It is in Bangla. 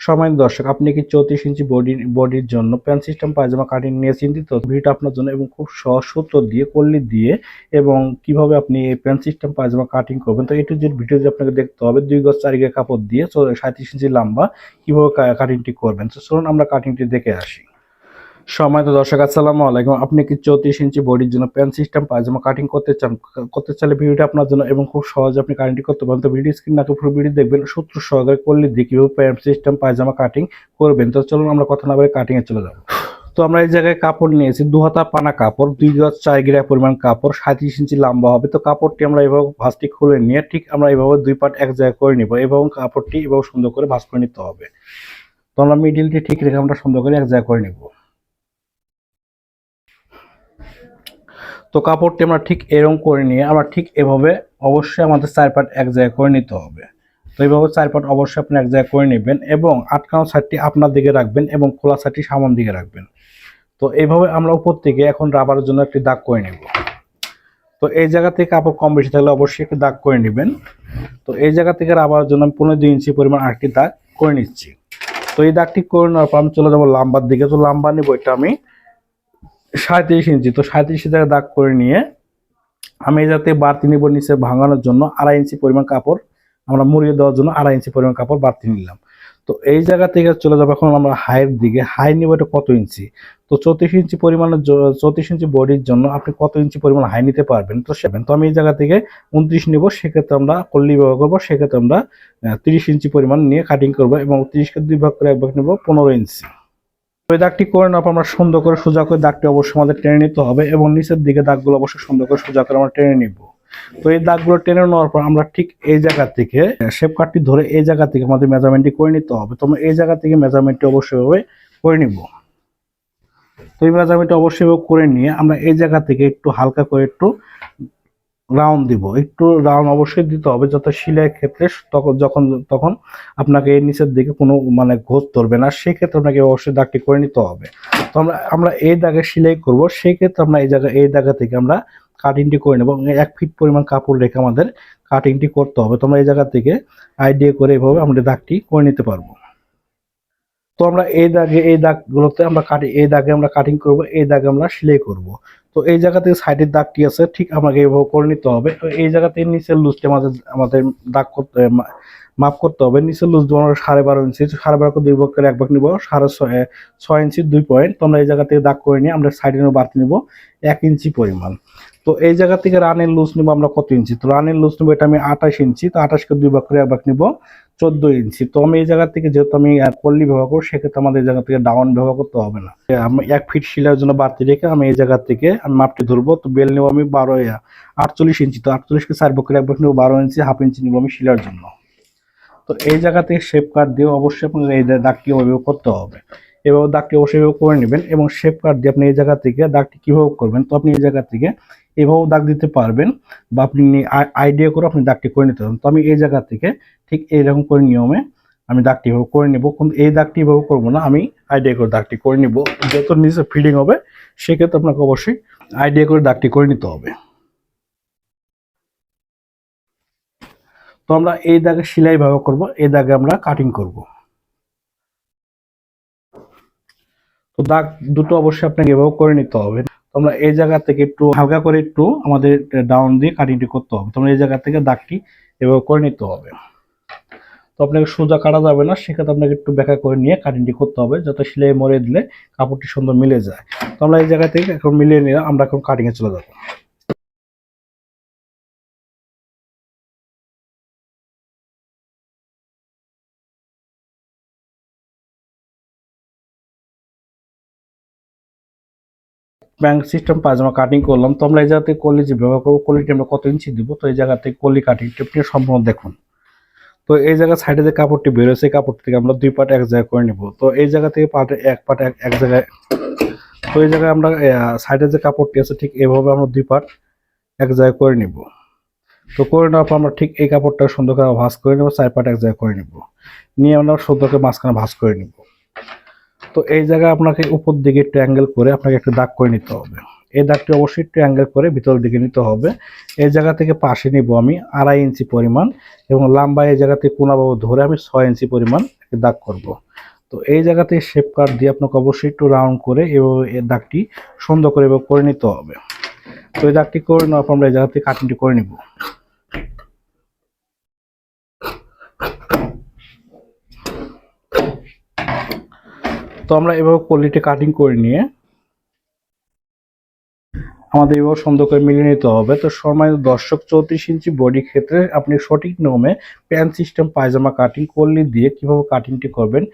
সময় দর্শক, আপনি কি চৌত্রিশ ইঞ্চি বডি বডির জন্য প্যান্ট সিস্টেম পায়জামা কাটিং নিয়ে চিন্তিত? ভিডিওটা আপনার জন্য এবং খুব সহজ সূত্র দিয়ে করলি দিয়ে এবং কীভাবে আপনি প্যান্ট সিস্টেম পায়জামা কাটিং করবেন? তো এটু যে ভিডিও আপনাকে দেখতে হবে, দুই গজ চারি কাপড় দিয়ে সাঁত্রিশ ইঞ্চি লম্বা কীভাবে কাটিংটি করবেন? তো চলুন আমরা কাটিংটি দেখে আসি। সময় তো দর্শক, আসসালামু আলাইকুম। আপনি কি চৌত্রিশ ইঞ্চি বডির জন্য প্যান্ট সিস্টেম পায়জামা কাটিং করতে চান? করতে চাইলে ভিডিওটা আপনার জন্য এবং খুব সহজে আপনি কাটিংটি করতে পারেন। তো ভিডিও স্ক্রিন না পুরো ভিডিও দেখবেন, সূত্র সহকারে করলে দিয়ে কীভাবে প্যান্ট সিস্টেম পায়জামা কাটিং করবেন। তো চলুন আমরা কথা না বলে কাটিংয়ে চলে যাব। তো আমরা এই জায়গায় কাপড় নিয়েছি দু হাতা পানা কাপড়, দুই গজ চার গিরা পরিমাণ কাপড়, সাঁত্রিশ ইঞ্চি লম্বা হবে। তো কাপড়টি আমরা এভাবে ভাঁজটি খুলে নিয়ে ঠিক আমরা এইভাবে দুই পার্ট এক জায়গায় করে নিব। এবং কাপড়টি এভাবে সুন্দর করে ভাঁজ করে নিতে হবে। তো আমরা মিডিলটি ঠিক রেখে আমরা সুন্দর করে এক জায়গায় করে নিব। তো কাপড়টি আমরা ঠিক এরকম করে নিয়ে, আমরা ঠিক এভাবে অবশ্যই আমাদের চার পাট এক জায়গায় করে নিতে হবে। তো এইভাবে চার পাট অবশ্যই আপনি এক জায়গায় করে নেবেন এবং আটকানো সাইডটি আপনার দিকে রাখবেন এবং খোলা সাইডটি সামন দিকে রাখবেন। তো এইভাবে আমরা উপর থেকে এখন রাবারের জন্য একটি দাগ করে নেব। তো এই জায়গা থেকে কাপড় কম বেশি থাকলে অবশ্যই একটি দাগ করে নেবেন। তো এই জায়গা থেকে রাবারের জন্য আমি পনেরো দুই ইঞ্চি পরিমাণ আরেকটি দাগ করে নিচ্ছি। তো এই দাগটি করে নেওয়ার পর আমি চলে যাব লাম্বার দিকে। তো লাম্বা নিব এটা আমি সাঁত্রিশ ইঞ্চি। তো সাঁত্রিশ ইঞ্চি দাগ করে নিয়ে আমি যাতে বাড়তি নিব নিচে ভাঙানোর জন্য আড়াই ইঞ্চি পরিমাণ কাপড়, আমরা মুড়িয়ে দেওয়ার জন্য আড়াই ইঞ্চি পরিমাণ কাপড় বাড়তি নিলাম। তো এই জায়গা থেকে চলে যাব এখন আমরা হাইয়ের দিকে। হাই নিব এটা কত ইঞ্চি? তো চৌত্রিশ ইঞ্চি পরিমাণের চৌত্রিশ ইঞ্চি বডির জন্য আপনি কত ইঞ্চি পরিমাণ হাই নিতে পারবেন? তো সেবেন তো আমি এই জায়গা থেকে উনত্রিশ নিব, সেক্ষেত্রে আমরা কল্লি ব্যবহার করব, সেক্ষেত্রে আমরা তিরিশ ইঞ্চি পরিমাণ নিয়ে কাটিং করব এবং তিরিশকে দুই ভাগ করে এক ভাগ নেব পনেরো ইঞ্চি। ওই দাগটি করে নেওয়ার পর আমরা সুন্দর করে সোজা করে দাগটি অবশ্যই আমাদের টেনে নিতে হবে এবং নিচের দিকে দাগগুলো অবশ্যই সুন্দর করে সোজা করে আমরা টেনে নিব। তো এই দাগগুলো টেনে নেওয়ার পর আমরা ঠিক এই জায়গা থেকে শেপ কাটটি ধরে এই জায়গা থেকে আমাদের মেজারমেন্টটি করে নিতে হবে। তো আমরা এই জায়গা থেকে মেজারমেন্টটি অবশ্যই ভাবে করে নিব। তো এই মেজারমেন্টটি অবশ্যই করে নিয়ে আমরা এই জায়গা থেকে একটু হালকা করে একটু রাউন্ড দিব। একটু রাউন্ড অবশ্যই দিতে হবে যাতে সিলাইয়ের ক্ষেত্রে তখন যখন তখন আপনাকে এর নিচের দিকে কোনো মানে ঘোষ ধরবে না। সেক্ষেত্রে আপনাকে অবশ্যই দাগটি করে নিতে হবে। তো আমরা আমরা এই দাগে সেলাই করব। সেই ক্ষেত্রে আমরা এই জায়গা এই জায়গা থেকে আমরা কাটিংটি করে নেব। এক ফিট পরিমাণ কাপড় রেখে আমাদের কাটিংটি করতে হবে। তো আমরা এই জায়গা থেকে আইডিয়া করে এভাবে আমরা দাগটি করে নিতে পারব। তো আমরা এই দাগে, এই দাগগুলোতে আমরা কাটি এই দাগে আমরা কাটিং করব, এই দাগে আমরা সেলাই করব। তো এই জায়গা থেকে সাইডের দাগটি আছে, ঠিক আমাকে এভাবে করে নিতে হবে। তো এই জায়গাতে নিচের লুজটি আমাদের আমাদের দাগ করতে মাপ করতে হবে। নিচের লুজ আমরা সাড়ে বারো ইঞ্চি সাড়ে বারো দুই ভাগ করে এক ভাগ নিবো, সাড়ে ছয় ছয় ইঞ্চি দুই পয়েন্ট তো আমরা এই জায়গা থেকে দাগ করে নিয়ে আমরা সাইডে বাড়তি নিবো, এক ইঞ্চি পরিমাণ। তো এই জায়গা থেকে রানের লুজ নিবো আমরা কত ইঞ্চি তো রানের লুজ নিবো এটা আমি আঠাশ ইঞ্চি তো আঠাশকে দুই ভাগ করে এক ভাগ নিবো চোদ্দ ইঞ্চি। তো আমি এই জায়গা থেকে যেহেতু আমি কল্লি ব্যবহার করব, সেক্ষেত্রে আমাদের এই জায়গা থেকে ডাউন ব্যবহার করতে হবে না। আমি এক ফিট শিলার জন্য বাড়তি রেখে আমি এই জায়গা থেকে আমি মাপটি ধরবো, তো বেল নেব আমি বারো আটচল্লিশ ইঞ্চি। তো আটচল্লিশকে চার ভাগ করে এক ভাগ নেব, বারো ইঞ্চি, হাফ ইঞ্চি নিবো আমি শিলার জন্য। তো এই জায়গা থেকে শেপ কাট দিয়ে অবশ্যই আপনার এই দাগটি ওইভাবে করতে হবে। এভাবে দাগটি অবশ্যই করে নেবেন এবং শেপ কাট দিয়ে আপনি এই জায়গা থেকে দাগটি কীভাবে করবেন, তো আপনি এই জায়গা থেকে এভাবেও দাগ দিতে পারবেন বা আপনি আইডিয়া করে আপনি দাগটি করে নিতে পারবেন। তো আমি এই জায়গা থেকে ঠিক এইরকম করে নিয়মে আমি দাগটি এভাবে করে নিব। কিন্তু এই দাগটি এভাবে করব না, আমি আইডিয়া করে দাগটি করে নিব। যত নিচে ফিডিং হবে, সেক্ষেত্রে আপনাকে অবশ্যই আইডিয়া করে দাগটি করে নিতে হবে। তো আমরা এই দাগে সেলাই ব্যবহার করব, এই দাগে আমরা কাটিং করব। তো দাগ দুটো অবশ্যই আপনাকে এভাবে করে নিতে হবে। তোমরা এই জায়গা থেকে একটু হালকা করে একটু আমাদের ডাউন দিয়ে কাটিংটি করতে হবে। তোমরা এই জায়গা থেকে দাগটি এভাবে করে নিতে হবে। তো আপনাকে সোজা কাটা যাবে না, সেক্ষেত্রে আপনাকে একটু ব্যাখ্যা করে নিয়ে কাটিংটি করতে হবে, যাতে সেলাই মরে দিলে কাপড়টি সুন্দর মিলে যায়। তো আমরা এই জায়গা থেকে এখন মিলিয়ে নিয়ে আমরা এখন কাটিংয়ে চলে যাব। ব্যাংক সিস্টেম পায়জামা কাটিং করলাম। তো আমরা এই জায়গাতে কলি যে ব্যবহার করব, কলিটি আমরা কত ইঞ্চি দিব? তো এই জায়গাতে কলি কাটিং টিপটি সম্পূর্ণ দেখুন। তো এই জায়গায় সাইডে যে কাপড়টি বেরোছে এই কাপড় থেকে আমরা দুই পার্ট এক জায়গায় করে নিব। তো এই জায়গা থেকে পার্টে এক পার্ট এক এক জায়গায় তো এই জায়গায় আমরা সাইডে যে কাপড়টি আছে, ঠিক এভাবে আমরা দুই পার্ট এক জায়গায় করে নিব। তো করে নেওয়ার পর আমরা ঠিক এই কাপড়টা সুন্দর করে ভাঁজ করে নেব, চার পার্ট এক জায়গায় করে নিব। নিয়ে আমরা সুন্দর করে মাঝখানে ভাঁজ করে নিব। তো এই জায়গায় আপনাকে উপর দিকে একটু অ্যাঙ্গেল করে আপনাকে একটু দাগ করে নিতে হবে। এই দাগটি অবশ্যই একটু অ্যাঙ্গেল করে ভিতরের দিকে নিতে হবে। এই জায়গা থেকে পাশে নিব আমি আড়াই ইঞ্চি পরিমাণ এবং লম্বা এই জায়গাতে কোনাবাবু ধরে আমি ছয় ইঞ্চি পরিমাণ দাগ করব। তো এই জায়গাতে শেপ কাট দিয়ে আপনাকে অবশ্যই একটু রাউন্ড করে এভাবে এই দাগটি সুন্দর করে করে নিতে হবে। তো এই দাগটি করে নেওয়ার পর আমরা এই জায়গাতে কাটিংটি করে নিব। তো আমরা এভাবে কোয়ালিটি কাটিং করে নিয়ে আমাদের এভাবে সুন্দর করে মিলিয়ে নিতে হবে। তো সময় দর্শক, চৌত্রিশ ইঞ্চি বডি ক্ষেত্রে আপনি সঠিক নিয়মে প্যান্ট সিস্টেম পায়জামা কাটিং করলে দিয়ে কীভাবে কাটিংটি করবেন